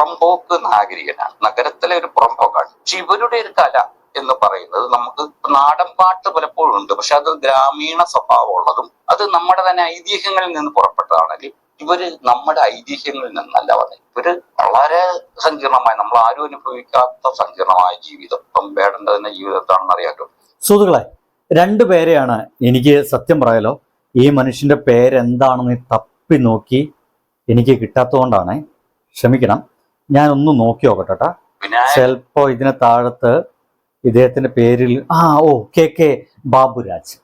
പുറമ്പോക്ക് നാഗരികനാണ്. നഗരത്തിലെ ഒരു പുറമ്പോക്കാണ് പക്ഷെ ഇവരുടെ ഒരു കല എന്ന് പറയുന്നത് നമുക്ക് നാടൻ പാട്ട് പലപ്പോഴും ഉണ്ട്. പക്ഷെ അത് ഗ്രാമീണ സ്വഭാവമുള്ളതും അത് നമ്മുടെ തന്നെ ഐതിഹ്യങ്ങളിൽ നിന്ന് പുറപ്പെട്ടതാണെങ്കിൽ ഇവർ നമ്മുടെ ഐതിഹ്യങ്ങളിൽ നിന്നല്ല വന്നത് ഇവർ വളരെ സങ്കീർണമായ നമ്മൾ ആരും അനുഭവിക്കാത്ത സങ്കീർണമായ ജീവിതം. ഇപ്പം വേടന്റെ തന്നെ ജീവിതത്താണെന്ന് അറിയാലോ. സുഹൃത്തുക്കളെ രണ്ടു പേരെയാണ് എനിക്ക് സത്യം പറയാലോ ഈ മനുഷ്യന്റെ പേരെന്താണെന്ന് തപ്പി നോക്കി എനിക്ക് കിട്ടാത്തതുകൊണ്ടാണ്. ക്ഷമിക്കണം. ഞാൻ ഒന്ന് നോക്കി നോക്കട്ടെ ട്ടാ. വിനായക ചിലപ്പോ ഇതിന് താഴത്ത് ഇദ്ദേഹത്തിന്റെ പേരിൽ ആ ഓ K K Baburaj.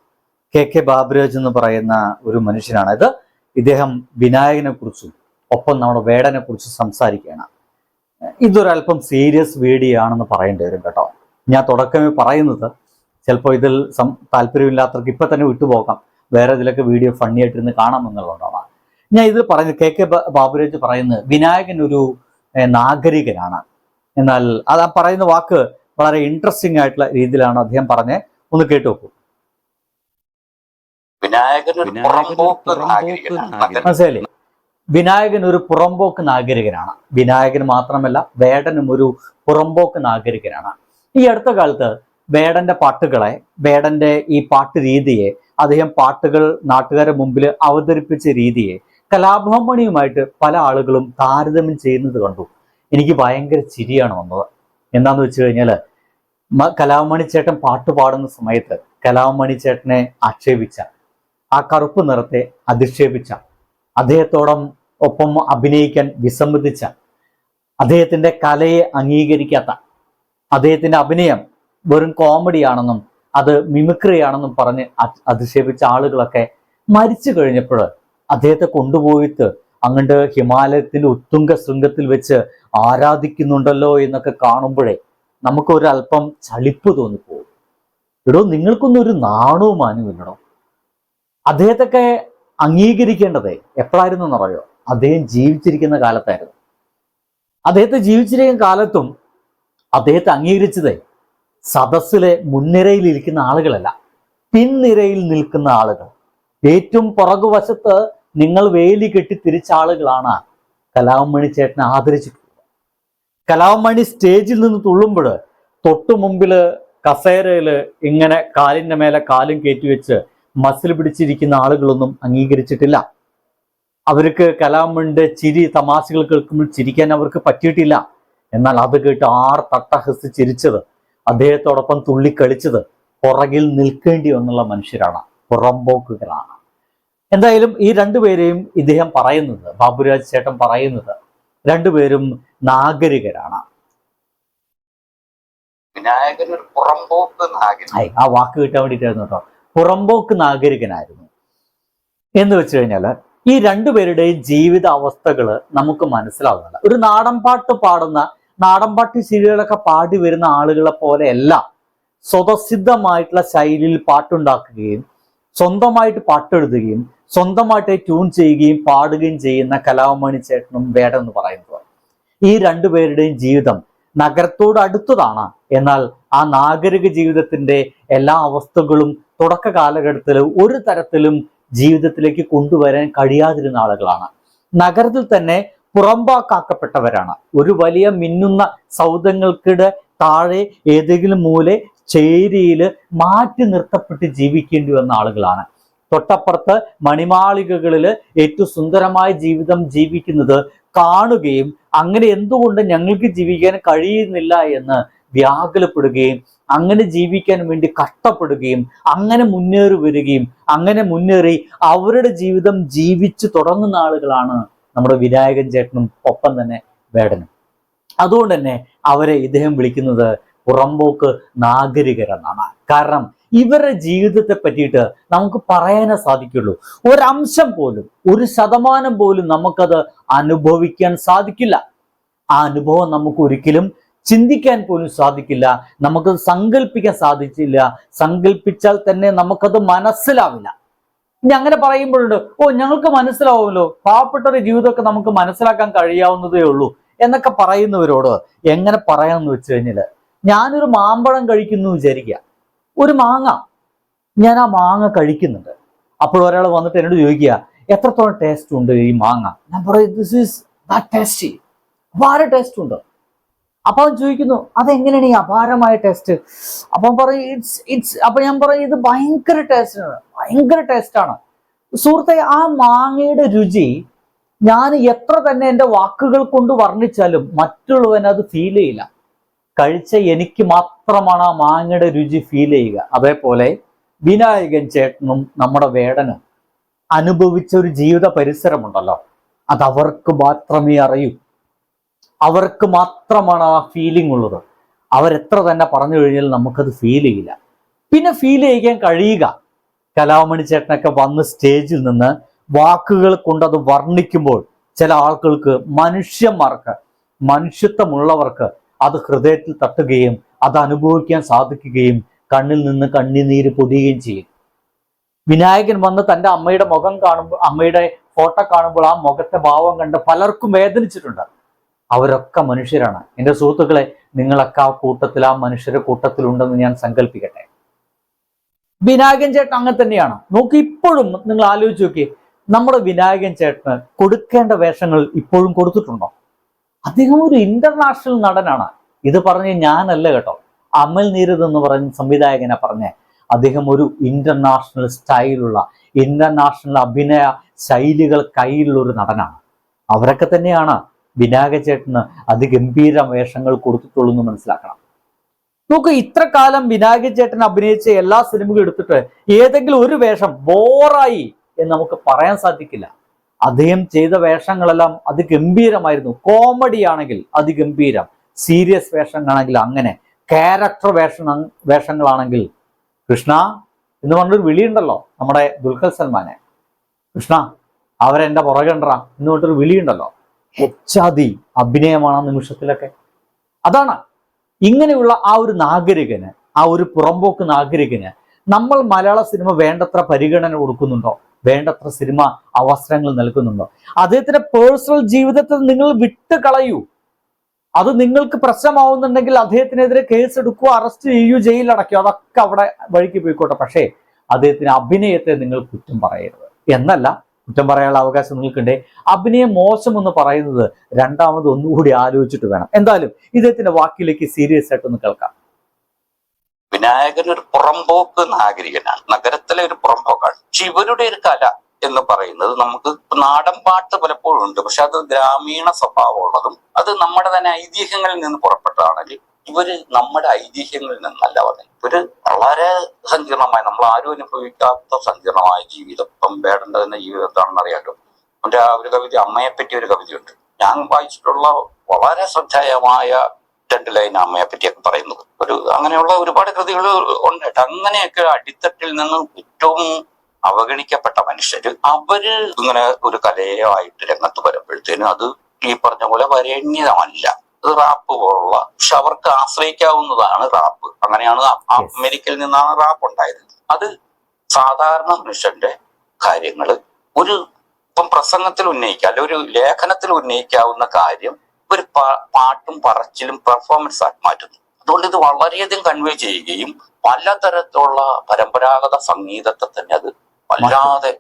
K K Baburaj എന്ന് പറയുന്ന ഒരു മനുഷ്യനാണ്. ഇത് ഇദ്ദേഹം വിനായകനെ കുറിച്ചും ഒപ്പം നമ്മുടെ വേടനെ കുറിച്ച് സംസാരിക്കുകയാണ്. ഇതൊരല്പം സീരിയസ് വീഡിയോ ആണെന്ന് പറയേണ്ടി വരും കേട്ടോ. ഞാൻ തുടക്കമേ പറയുന്നത് ചിലപ്പോൾ ഇതിൽ സം താല്പര്യമില്ലാത്തവർക്ക് ഇപ്പൊ തന്നെ വിട്ടുപോകാം. വേറെ ഇതിലൊക്കെ വീഡിയോ ഫണ്ണി ആയിട്ടിരുന്ന് കാണാമെന്നുള്ളതാണ് ഞാൻ ഇതിൽ പറയുന്നത് കെ കെ ബാബുരാജ് പറയുന്നത് വിനായകൻ ഒരു നാഗരികനാണ് എന്നാൽ അത് ആ പറയുന്ന വാക്ക് വളരെ ഇൻട്രസ്റ്റിംഗ് ആയിട്ടുള്ള രീതിയിലാണ് അദ്ദേഹം പറഞ്ഞത് ഒന്ന് കേട്ടു നോക്കൂ. മനസ്സിലെ ഒരു വിനായകൻ ഒരു പുറമ്പോക്ക് നാഗരികനാണ് മനസ്സിലായില്ലേ? വിനായകൻ ഒരു പുറമ്പോക്ക് നാഗരികനാണ്. വിനായകൻ മാത്രമല്ല വേടനും ഒരു പുറമ്പോക്ക് നാഗരികനാണ്. ഈ അടുത്ത കാലത്ത് വേടന്റെ പാട്ടുകളെ വേടന്റെ ഈ പാട്ട് രീതിയെ അദ്ദേഹം പാട്ടുകൾ നാട്ടുകാരുടെ മുമ്പിൽ അവതരിപ്പിച്ച രീതിയെ കലാഭവമണിയുമായിട്ട് പല ആളുകളും താരതമ്യം ചെയ്യുന്നത് കണ്ടു. എനിക്ക് ഭയങ്കര ചിരിയാണ് വന്നത്. എന്താന്ന് വെച്ച് കഴിഞ്ഞാൽ മ- കലാമണി ചേട്ടൻ പാട്ട് പാടുന്ന സമയത്ത് കലാമണി ചേട്ടനെ ആക്ഷേപിച്ച ആ കറുപ്പ് നിറത്തെ അധിക്ഷേപിച്ച അദ്ദേഹത്തോടം ഒപ്പം അഭിനയിക്കാൻ വിസമ്മതിച്ച അദ്ദേഹത്തിന്റെ കലയെ അംഗീകരിക്കാത്ത അദ്ദേഹത്തിന്റെ അഭിനയം വെറും കോമഡിയാണെന്നും അത് മിമിക്രിയാണെന്നും പറഞ്ഞ് അധിക്ഷേപിച്ച ആളുകളൊക്കെ മരിച്ചു കഴിഞ്ഞപ്പോൾ അദ്ദേഹത്തെ കൊണ്ടുപോയിട്ട് അങ്ങോട്ട് ഹിമാലയത്തിൽ ഉത്തുംഗ ശൃംഗത്തിൽ വെച്ച് ആരാധിക്കുന്നുണ്ടല്ലോ എന്നൊക്കെ കാണുമ്പോഴേ നമുക്കൊരല്പം ചളിപ്പ് തോന്നിപ്പോകും. എടോ നിങ്ങൾക്കൊന്നും ഒരു നാണവും മാനുമില്ലടോ അദ്ദേഹത്തൊക്കെ അംഗീകരിക്കേണ്ടത്? എപ്പോഴായിരുന്നു എന്നറിയോ അദ്ദേഹം ജീവിച്ചിരിക്കുന്ന കാലത്തായിരുന്നു. അദ്ദേഹത്തെ ജീവിച്ചിരിക്കുന്ന കാലത്തും അദ്ദേഹത്തെ അംഗീകരിച്ചത് സദസ്സിലെ മുൻനിരയിൽ ഇരിക്കുന്ന ആളുകളല്ല പിൻനിരയിൽ നിൽക്കുന്ന ആളുകൾ. ഏറ്റവും പുറകുവശത്ത് നിങ്ങൾ വേലി കെട്ടി തിരിച്ച ആളുകളാണ് കലാമണി ചേട്ടനെ ആദരിച്ചിട്ടുള്ളത്. കലാമണി സ്റ്റേജിൽ നിന്ന് തുള്ളുമ്പോൾ തൊട്ടു മുമ്പിൽ കസേരയിൽ ഇങ്ങനെ കാലിന്റെ മേലെ കാലും കയറ്റിവെച്ച് മസിൽ പിടിച്ചിരിക്കുന്ന ആളുകളൊന്നും അംഗീകരിച്ചിട്ടില്ല. അവർക്ക് കലാമണിന്റെ ചിരി തമാശകൾ കേൾക്കുമ്പോൾ ചിരിക്കാൻ അവർക്ക് പറ്റിയിട്ടില്ല. എന്നാൽ അത് കേട്ട് ആർ തട്ടഹസ് ചിരിച്ചത് അദ്ദേഹത്തോടൊപ്പം തുള്ളിക്കളിച്ചത് പുറകിൽ നിൽക്കേണ്ടി വന്നുള്ള മനുഷ്യരാണ് പുറമ്പോക്കുകളാണ് എന്തായാലും ഈ രണ്ടുപേരെയും ഇദ്ദേഹം പറയുന്നത് ബാബുരാജ് ചേട്ടൻ പറയുന്നത് രണ്ടുപേരും നാഗരികരാണ്. വിനായകൻ ഒരു പുറമ്പോക്ക് നാഗരികൻ ആ വാക്ക് കിട്ടാൻ വേണ്ടിയിട്ടായിരുന്നു കേട്ടോ. പുറമ്പോക്ക് നാഗരികനായിരുന്നു. എന്ന് വെച്ച് കഴിഞ്ഞാൽ ഈ രണ്ടുപേരുടെയും ജീവിത അവസ്ഥകൾ നമുക്ക് മനസ്സിലാവുന്നില്ല ഒരു നാടൻ പാട്ട് പാടുന്ന നാടൻ പാട്ട് ശീലുകളൊക്കെ പാടി വരുന്ന ആളുകളെ പോലെയല്ല സ്വതസിദ്ധമായിട്ടുള്ള ശൈലിയിൽ പാട്ടുണ്ടാക്കുകയും സ്വന്തമായിട്ട് പാട്ടെഴുതുകയും സ്വന്തമായിട്ട് ട്യൂൺ ചെയ്യുകയും പാടുകയും ചെയ്യുന്ന കലാമണി ചേട്ടനും വേടൻ എന്ന് പറയുന്നത്. ഈ രണ്ടുപേരുടെയും ജീവിതം നഗരത്തോട് അടുത്തതാണ്. എന്നാൽ ആ നാഗരിക ജീവിതത്തിന്റെ എല്ലാ അവസ്ഥകളും തുടക്ക കാലഘട്ടത്തിൽ ഒരു തരത്തിലും ജീവിതത്തിലേക്ക് കൊണ്ടുവരാൻ കഴിയാതിരുന്ന ആളുകളാണ്. നഗരത്തിൽ തന്നെ പുറമ്പാക്കാക്കപ്പെട്ടവരാണ്. ഒരു വലിയ മിന്നുന്ന സൗദങ്ങൾക്കിടെ താഴെ ഏതെങ്കിലും മൂലെ ചേരിയിൽ മാറ്റി നിർത്തപ്പെട്ട് ജീവിക്കേണ്ടി വന്ന ആളുകളാണ്. തൊട്ടപ്പുറത്ത് മണിമാളികകളിൽ ഏറ്റവും സുന്ദരമായ ജീവിതം ജീവിക്കുന്നത് കാണുകയും അങ്ങനെ എന്തുകൊണ്ട് ഞങ്ങൾക്ക് ജീവിക്കാൻ കഴിയുന്നില്ല എന്ന് വ്യാകുലപ്പെടുകയും അങ്ങനെ ജീവിക്കാൻ വേണ്ടി കഷ്ടപ്പെടുകയും അങ്ങനെ മുന്നേറി വരികയും അങ്ങനെ മുന്നേറി അവരുടെ ജീവിതം ജീവിച്ചു തുടങ്ങുന്ന ആളുകളാണ് നമ്മുടെ വിനായകൻ ചേട്ടനും ഒപ്പം തന്നെ വേടനും. അതുകൊണ്ട് തന്നെ അവരെ ഇദ്ദേഹം വിളിക്കുന്നത് പുറമ്പോക്ക് നാഗരികരെന്നാണ്. കാരണം ഇവരുടെ ജീവിതത്തെ പറ്റിയിട്ട് നമുക്ക് പറയാനേ സാധിക്കുള്ളൂ. ഒരംശം പോലും ഒരു ശതമാനം പോലും നമുക്കത് അനുഭവിക്കാൻ സാധിക്കില്ല. ആ അനുഭവം നമുക്ക് ഒരിക്കലും ചിന്തിക്കാൻ പോലും സാധിക്കില്ല. നമുക്ക് സങ്കല്പിക്കാൻ സാധിച്ചില്ല. സങ്കല്പിച്ചാൽ തന്നെ നമുക്കത് മനസ്സിലാവില്ല. ഇനി അങ്ങനെ പറയുമ്പോഴുണ്ട് ഓ ഞങ്ങൾക്ക് മനസ്സിലാവുമല്ലോ. പാവപ്പെട്ടവരുടെ ജീവിതമൊക്കെ നമുക്ക് മനസ്സിലാക്കാൻ കഴിയാവുന്നതേ ഉള്ളൂ. എന്നൊക്കെ പറയുന്നവരോട് എങ്ങനെ പറയാമെന്ന് വെച്ച് കഴിഞ്ഞാൽ ഞാനൊരു മാമ്പഴം കഴിക്കുന്നു വിചാരിക്കുക ഒരു മാങ്ങ. ഞാൻ ആ മാങ്ങ കഴിക്കുന്നുണ്ട്. അപ്പോൾ ഒരാൾ വന്നിട്ട് എന്നോട് ചോദിക്കുക എത്രത്തോളം ടേസ്റ്റ് ഉണ്ട് ഈ മാങ്ങ? ഞാൻ പറയും ദിസ് ഈസ് ടേസ്റ്റി അപാര ടേസ്റ്റ് ഉണ്ട്? അപ്പൊ അവൻ ചോദിക്കുന്നു അതെങ്ങനെയാണ് ഈ അപാരമായ ടേസ്റ്റ് അപ്പം പറയും ഇറ്റ്സ് ഇറ്റ്സ് അപ്പൊ ഞാൻ പറയും ഇത് ഭയങ്കര ടേസ്റ്റ് ആണ്. ഭയങ്കര ടേസ്റ്റ് ആണ്. സുഹൃത്തെ ആ മാങ്ങയുടെ രുചി ഞാൻ എത്ര തന്നെ എന്റെ വാക്കുകൾ കൊണ്ട് വർണിച്ചാലും മറ്റുള്ളവൻ അത് ഫീൽ ചെയ്യില്ല. കഴിച്ച എനിക്ക് മാത്രമാണ് ആ മാങ്ങയുടെ രുചി ഫീൽ ചെയ്യുക. അതേപോലെ വിനായകൻ ചേട്ടനും നമ്മുടെ വേടനും അനുഭവിച്ച ഒരു ജീവിത പരിസരമുണ്ടല്ലോ. അത് അവർക്ക് മാത്രമേ അറിയൂ. അവർക്ക് മാത്രമാണ് ആ ഫീലിംഗ് ഉള്ളത്. അവരെത്ര തന്നെ പറഞ്ഞു കഴിഞ്ഞാൽ നമുക്കത് ഫീൽ ചെയ്യില്ല. പിന്നെ ഫീൽ ചെയ്യാൻ കഴിയുക. കലാമണി ചേട്ടനൊക്കെ വന്ന് സ്റ്റേജിൽ നിന്ന് വാക്കുകൾ കൊണ്ട് അത് വർണിക്കുമ്പോൾ ചില ആളുകൾക്ക് മനുഷ്യന്മാർക്ക് മനുഷ്യത്വമുള്ളവർക്ക് അത് ഹൃദയത്തിൽ തട്ടുകയും അത് അനുഭവിക്കാൻ സാധിക്കുകയും കണ്ണിൽ നിന്ന് കണ്ണിനീര് പൊടിയുകയും ചെയ്യും. വിനായകൻ വന്ന് തന്റെ അമ്മയുടെ മുഖം കാണുമ്പോൾ അമ്മയുടെ ഫോട്ടോ കാണുമ്പോൾ ആ മുഖത്തെ ഭാവം കണ്ട് പലർക്കും വേദനിച്ചിട്ടുണ്ട്. അവരൊക്കെ മനുഷ്യരാണ്. എന്റെ സുഹൃത്തുക്കളെ നിങ്ങളൊക്കെ ആ കൂട്ടത്തിൽ ആ മനുഷ്യരുടെ കൂട്ടത്തിലുണ്ടെന്ന് ഞാൻ സങ്കല്പിക്കട്ടെ. വിനായകൻ ചേട്ടൻ അങ്ങനെ തന്നെയാണ്. നോക്കി ഇപ്പോഴും നിങ്ങൾ ആലോചിച്ച് നോക്കി നമ്മുടെ വിനായകൻ ചേട്ടന് കൊടുക്കേണ്ട വേഷങ്ങൾ ഇപ്പോഴും കൊടുത്തിട്ടുണ്ടോ? അദ്ദേഹം ഒരു ഇന്റർനാഷണൽ നടനാണ്. ഇത് പറഞ്ഞ് ഞാനല്ല കേട്ടോ. അമൽ നീരദ് എന്ന് പറഞ്ഞ സംവിധായകനെ പറഞ്ഞേ. അദ്ദേഹം ഒരു ഇന്റർനാഷണൽ സ്റ്റൈലുള്ള ഇന്റർനാഷണൽ അഭിനയ ശൈലികൾ കയ്യിലുള്ള ഒരു നടനാണ്. അവരൊക്കെ തന്നെയാണ് വിനായക ചേട്ടന് അതിഗംഭീര വേഷങ്ങൾ കൊടുത്തിട്ടുള്ളൂ എന്ന് മനസ്സിലാക്കണം. നോക്കൂ ഇത്ര കാലം വിനായക ചേട്ടൻ അഭിനയിച്ച എല്ലാ സിനിമകളും എടുത്തിട്ട് ഏതെങ്കിലും ഒരു വേഷം ബോറായി എന്ന് നമുക്ക് പറയാൻ സാധിക്കില്ല. അദ്ദേഹം ചെയ്ത വേഷങ്ങളെല്ലാം അതിഗംഭീരമായിരുന്നു കോമഡി ആണെങ്കിൽ അതിഗംഭീരം സീരിയസ് വേഷങ്ങളാണെങ്കിൽ അങ്ങനെ. ക്യാരക്ടർ വേഷ വേഷങ്ങളാണെങ്കിൽ കൃഷ്ണ എന്ന് പറഞ്ഞൊരു വിളിയുണ്ടല്ലോ നമ്മുടെ ദുൽഖർ സൽമാനെ. കൃഷ്ണ അവരെന്റെ പുറകെണ്ടറ എന്ന് പറഞ്ഞിട്ടൊരു വിളിയുണ്ടല്ലോ. ഹെച്ചാതി അഭിനയമാണ് നിമിഷത്തിലൊക്കെ. അതാണ്. ഇങ്ങനെയുള്ള ആ ഒരു നാഗരികന് ആ ഒരു പുറമ്പോക്ക് നാഗരികന് നമ്മൾ മലയാള സിനിമ വേണ്ടത്ര പരിഗണന കൊടുക്കുന്നുണ്ടോ? വേണ്ടത്ര സിനിമ അവസരങ്ങൾ നൽകുന്നുണ്ടോ? അദ്ദേഹത്തിന്റെ പേഴ്സണൽ ജീവിതത്തിൽ നിങ്ങൾ വിട്ട് കളയൂ അത് നിങ്ങൾക്ക് പ്രശ്നമാവുന്നുണ്ടെങ്കിൽ അദ്ദേഹത്തിനെതിരെ കേസ് എടുക്കുക അറസ്റ്റ് ചെയ്യുകയോ ജയിലടക്കുകയോ അതൊക്കെ അവിടെ വഴിക്ക് പോയിക്കോട്ടെ. പക്ഷേ അദ്ദേഹത്തിന് അഭിനയത്തെ നിങ്ങൾ കുറ്റം പറയരുത്. എന്നല്ല കുറ്റം പറയാനുള്ള അവകാശം നിങ്ങൾക്കുണ്ട്. അഭിനയം മോശമെന്ന് പറയുന്നത് രണ്ടാമത് ഒന്നുകൂടി ആലോചിച്ചിട്ട് വേണം. എന്തായാലും ഇദ്ദേഹത്തിന്റെ വാക്കിലേക്ക് സീരിയസ് ആയിട്ടൊന്ന് കേൾക്കാം. വിനായകൻ ഒരു പുറമ്പോക്ക് നാഗരികനാണ്. നഗരത്തിലെ ഒരു പുറമ്പോക്കാണ് പക്ഷെ ഇവരുടെ ഒരു കല എന്ന് പറയുന്നത് നമുക്ക് നാടൻ പാട്ട് പലപ്പോഴും ഉണ്ട്. പക്ഷെ അത് ഗ്രാമീണ സ്വഭാവമുള്ളതും അത് നമ്മുടെ തന്നെ ഐതിഹ്യങ്ങളിൽ നിന്ന് പുറപ്പെട്ടതാണെങ്കിൽ ഇവർ നമ്മുടെ ഐതിഹ്യങ്ങളിൽ നിന്നല്ല വന്നത് ഇവർ വളരെ സങ്കീർണമായ നമ്മൾ ആരും അനുഭവിക്കാത്ത സങ്കീർണമായ ജീവിതം. ബേഡന്റെ തന്നെ ജീവിതത്താണെന്ന് അറിയാട്ടോ അവന്റെ ആ ഒരു കവിത അമ്മയെ പറ്റിയ ഒരു കവിതയുണ്ട്. ഞാൻ വായിച്ചിട്ടുള്ള വളരെ ശ്രദ്ധേയമായ രണ്ട് ലൈൻ അമ്മയെ പറ്റിയൊക്കെ പറയുന്നത്. ഒരു അങ്ങനെയുള്ള ഒരുപാട് കൃതികൾ ഉണ്ട്. അങ്ങനെയൊക്കെ അടിത്തട്ടിൽ നിന്ന് ഏറ്റവും അവഗണിക്കപ്പെട്ട മനുഷ്യര് അവർ ഇങ്ങനെ ഒരു കലയായിട്ട് രംഗത്ത് വരുമ്പോഴത്തേനും അത് ഈ പറഞ്ഞ പോലെ വരേണ്യതമല്ല. അത് റാപ്പ് പോലുള്ള പക്ഷെ അവർക്ക് ആശ്രയിക്കാവുന്നതാണ് റാപ്പ്. അങ്ങനെയാണ്. അമേരിക്കയിൽ നിന്നാണ് റാപ്പ് ഉണ്ടായത്. അത് സാധാരണ മനുഷ്യന്റെ കാര്യങ്ങൾ ഒരു ഇപ്പം പ്രസംഗത്തിൽ ഉന്നയിക്കുക അല്ലെ ഒരു ലേഖനത്തിൽ ഉന്നയിക്കാവുന്ന കാര്യം ഒരു പാട്ടും പറച്ചിലും പെർഫോമൻസ് ആക്കി മാറ്റുന്നു. അതുകൊണ്ട് ഇത് വളരെയധികം കൺവേ ചെയ്യുകയും പലതരത്തിലുള്ള പരമ്പരാഗത സംഗീതത്തെ തന്നെ അത് വല്ലാതെ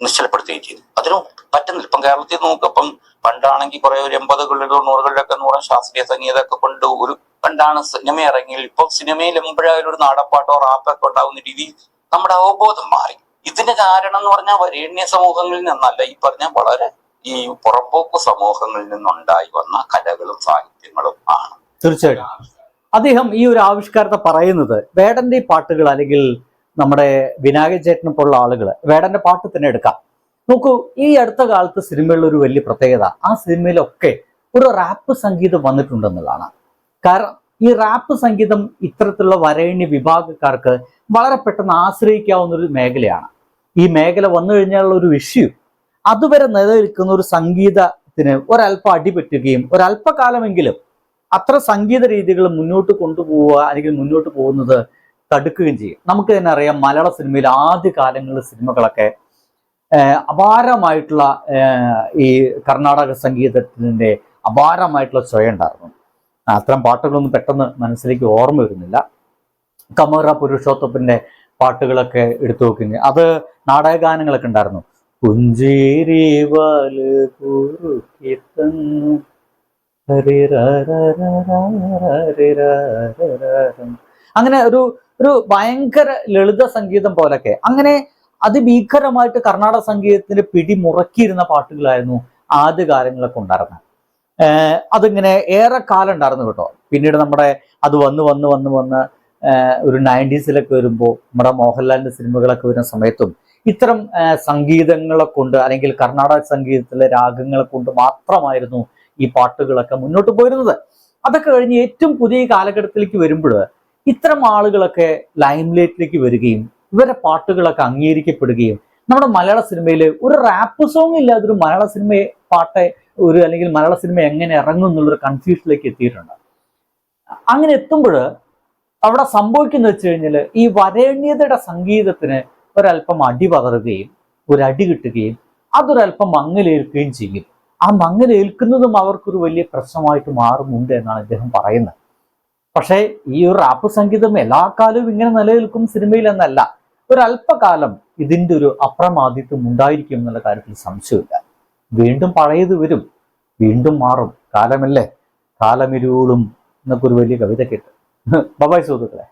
നിശ്ചലപ്പെടുത്തുകയും ചെയ്തു. അതിനു പറ്റുന്നില്ല. ഇപ്പം കേരളത്തിൽ നോക്കുക ഇപ്പം പണ്ടാണെങ്കിൽ കുറെ ഒരു എൺപതുകളിലോ നൂറുകളിലൊക്കെ എന്ന് പറഞ്ഞാൽ ശാസ്ത്രീയ സംഗീതമൊക്കെ കൊണ്ട് ഒരു പണ്ടാണ് സിനിമ ഇറങ്ങിയത്. ഇപ്പൊ സിനിമയിൽ എമ്പോഴായാലും ഒരു നാടപ്പാട്ടോ റാപ്പൊക്കെ ഉണ്ടാകുന്ന രീതി നമ്മുടെ അവബോധം മാറി. ഇതിന് കാരണം എന്ന് പറഞ്ഞാൽ വരേണ്യ സമൂഹങ്ങളിൽ നിന്നല്ല. ഈ പറഞ്ഞ വളരെ ഈ പുറമ്പോക്ക് സമൂഹങ്ങളിൽ നിന്നുണ്ടായി വന്ന കലകളും സാഹിത്യങ്ങളും ആണ്. തീർച്ചയായിട്ടും. അദ്ദേഹം ഈ ഒരു ആവിഷ്കാരത്തെ പറയുന്നത് വേടന്റെ പാട്ടുകൾ അല്ലെങ്കിൽ നമ്മുടെ വിനായക ചേട്ടനെ പോലുള്ള ആളുകൾ വേടന്റെ പാട്ട് തന്നെ എടുക്കാം. നോക്കൂ ഈ അടുത്ത കാലത്ത് സിനിമയിലുള്ള ഒരു വലിയ പ്രത്യേകത ആ സിനിമയിലൊക്കെ ഒരു റാപ്പ് സംഗീതം വന്നിട്ടുണ്ടെന്നുള്ളതാണ്. കാരണം ഈ റാപ്പ് സംഗീതം ഇത്തരത്തിലുള്ള വരേണ്യ വിഭാഗക്കാർക്ക് വളരെ പെട്ടെന്ന് ആശ്രയിക്കാവുന്ന ഒരു മേഖലയാണ്. ഈ മേഖല വന്നു കഴിഞ്ഞാലുള്ള ഒരു ഇഷ്യൂ അതുവരെ നിലനിൽക്കുന്ന ഒരു സംഗീതത്തിന് ഒരല്പം അടിപറ്റുകയും ഒരല്പകാലമെങ്കിലും അത്ര സംഗീത രീതികൾ മുന്നോട്ട് കൊണ്ടുപോവുക അല്ലെങ്കിൽ മുന്നോട്ട് പോകുന്നത് തടുക്കുകയും ചെയ്യും. നമുക്ക് തന്നെ അറിയാം മലയാള സിനിമയിൽ ആദ്യ കാലങ്ങളിലെ സിനിമകളൊക്കെ അപാരമായിട്ടുള്ള ഈ കർണാടക സംഗീതത്തിന്റെ അപാരമായിട്ടുള്ള സ്വയം ഉണ്ടായിരുന്നു. അത്തരം പാട്ടുകളൊന്നും പെട്ടെന്ന് മനസ്സിലേക്ക് ഓർമ്മ വരുന്നില്ല. കമറ പുരുഷോത്തപ്പന്റെ പാട്ടുകളൊക്കെ എടുത്തു നോക്കി അത് നാടകഗാനങ്ങളൊക്കെ ഉണ്ടായിരുന്നു. അങ്ങനെ ഒരു ഒരു ഭയങ്കര ലളിത സംഗീതം പോലൊക്കെ. അങ്ങനെ അതിഭീകരമായിട്ട് കർണാടക സംഗീതത്തിന് പിടിമുറക്കിയിരുന്ന പാട്ടുകളായിരുന്നു ആദ്യകാലങ്ങളൊക്കെ ഉണ്ടായിരുന്നത്. അതിങ്ങനെ ഏറെ കാലം ഉണ്ടായിരുന്നു കേട്ടോ. പിന്നീട് നമ്മുടെ അത് വന്ന് വന്ന് വന്ന് വന്ന് ഒരു നയന്റീസിലൊക്കെ വരുമ്പോൾ നമ്മുടെ മോഹൻലാലിന്റെ സിനിമകളൊക്കെ വരുന്ന സമയത്തും ഇത്തരം സംഗീതങ്ങളെ കൊണ്ട് അല്ലെങ്കിൽ കർണാടക സംഗീതത്തിലെ രാഗങ്ങളെ കൊണ്ട് മാത്രമായിരുന്നു ഈ പാട്ടുകളൊക്കെ മുന്നോട്ട് പോയിരുന്നത്. അതൊക്കെ കഴിഞ്ഞ് ഏറ്റവും പുതിയ കാലഘട്ടത്തിലേക്ക് വരുമ്പോൾ ഇത്തരം ആളുകളൊക്കെ ലൈംലൈറ്റിലേക്ക് വരികയും ഇവരുടെ പാട്ടുകളൊക്കെ അംഗീകരിക്കപ്പെടുകയും നമ്മുടെ മലയാള സിനിമയിൽ ഒരു റാപ്പ് സോങ് ഇല്ലാതെ ഒരു മലയാള സിനിമ പാട്ട് ഒരു അല്ലെങ്കിൽ മലയാള സിനിമ എങ്ങനെ ഇറങ്ങും എന്നുള്ളൊരു കൺഫ്യൂഷനിലേക്ക് എത്തിയിട്ടുണ്ട്. അങ്ങനെ എത്തുമ്പോൾ അവിടെ സംഭവിക്കുന്നത് വെച്ച് കഴിഞ്ഞാൽ ഈ വരേണ്യതയുടെ സംഗീതത്തിന് ഒരല്പം അടി പതറുകയും ഒരടി കിട്ടുകയും അതൊരല്പം മങ്ങലേൽക്കുകയും ചെയ്യും. ആ മങ്ങലേൽക്കുന്നതും അവർക്കൊരു വലിയ പ്രശ്നമായിട്ട് മാറുന്നുണ്ട് എന്നാണ് അദ്ദേഹം പറയുന്നത്. പക്ഷേ ഈ ഒരു റാപ്പ് സംഗീതം എല്ലാ കാലവും ഇങ്ങനെ നിലനിൽക്കും സിനിമയിൽ എന്നല്ല. ഒരല്പകാലം ഇതിന്റെ ഒരു അപ്രമാദിത്വം ഉണ്ടായിരിക്കും എന്നുള്ള കാര്യത്തിൽ സംശയമില്ല. വീണ്ടും പഴയത് വരും വീണ്ടും മാറും. കാലമല്ലേ? കാലമിരുളും എന്നൊക്കെ ഒരു വലിയ കവിത കേട്ട്. ബബായ് സുഹൃത്തുക്കളെ